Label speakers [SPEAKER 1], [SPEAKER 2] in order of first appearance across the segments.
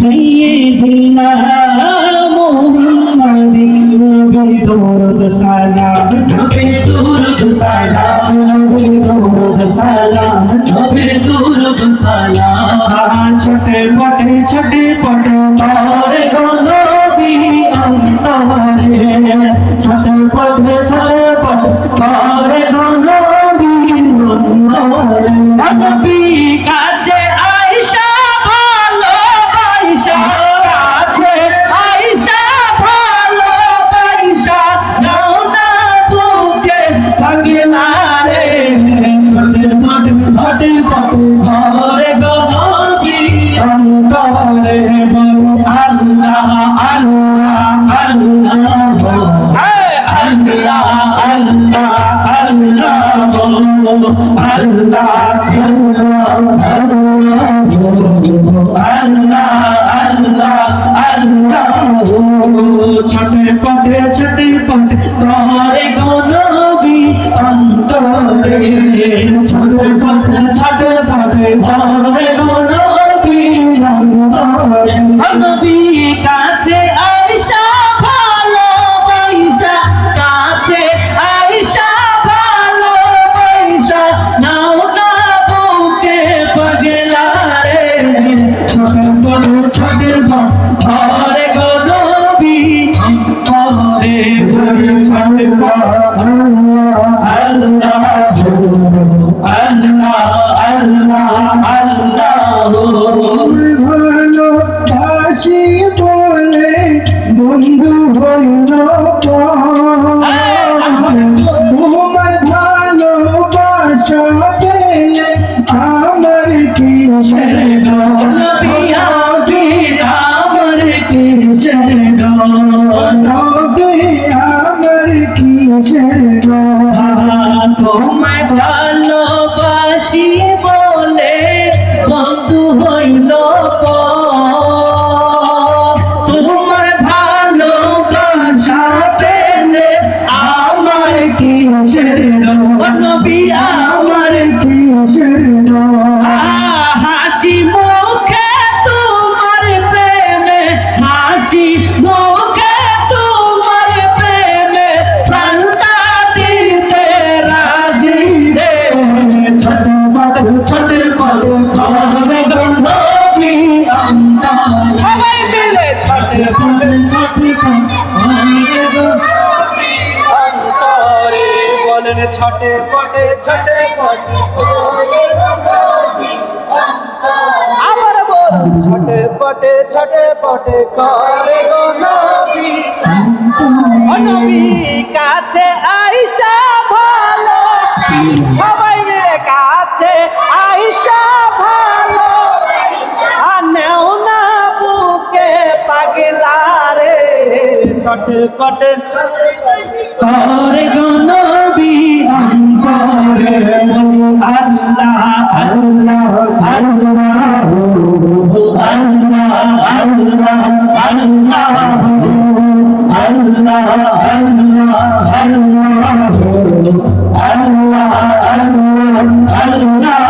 [SPEAKER 1] سيدنا محمد بدرود سلام بدرود سلام بدرود سلام بدرود سلام چھٹے پٹے چھٹے پٹے تارے گنو بھی انتارے چھٹے پٹے چھٹے ছাতে পাতে ছাতে পাতে তোমারে গনবি অন্তরে ছাতে পাতে ছাতে কাছে আইসা ভালো পয়সা, কাছে আইসা ভালো পয়সা, নাও না বুকে রে। ছকের পর ছকের পর ঘরে গরবি ঘরে ঘরে
[SPEAKER 2] বন্ধু বন্ধ তোমার ভালোবাসা পেয়ে আমার কি
[SPEAKER 1] আমার কি
[SPEAKER 2] আমার কি
[SPEAKER 1] তোমার ভালোবাসি উচ্ছতের কদম খাওয়া হবে গন্ধবি আমরা সবাই মিলে ছটে পড়ে ছটে পড়ে গন্ধবি অন্তরে বলেন ছটে পড়ে ছটে পড়ে আবার বল পটে ছটে পটে করে নবী কাছে আইসা ভালো। সব পয়সা ভালো আনেও না বুকে পাগলা রে ছটপট করে গনবি আল্লাহ আল্লাহ Allah, Allah, Allah, Allah.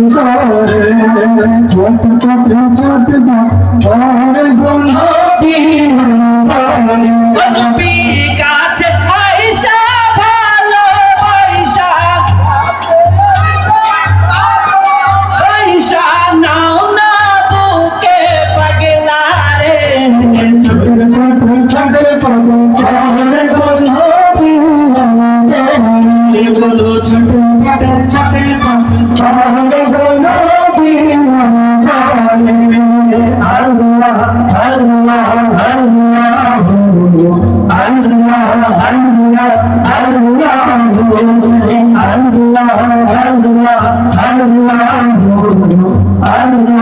[SPEAKER 1] বন্ধ ছোট ছোট ছোট
[SPEAKER 2] ধরে
[SPEAKER 1] গুণ Allah,
[SPEAKER 2] Allah.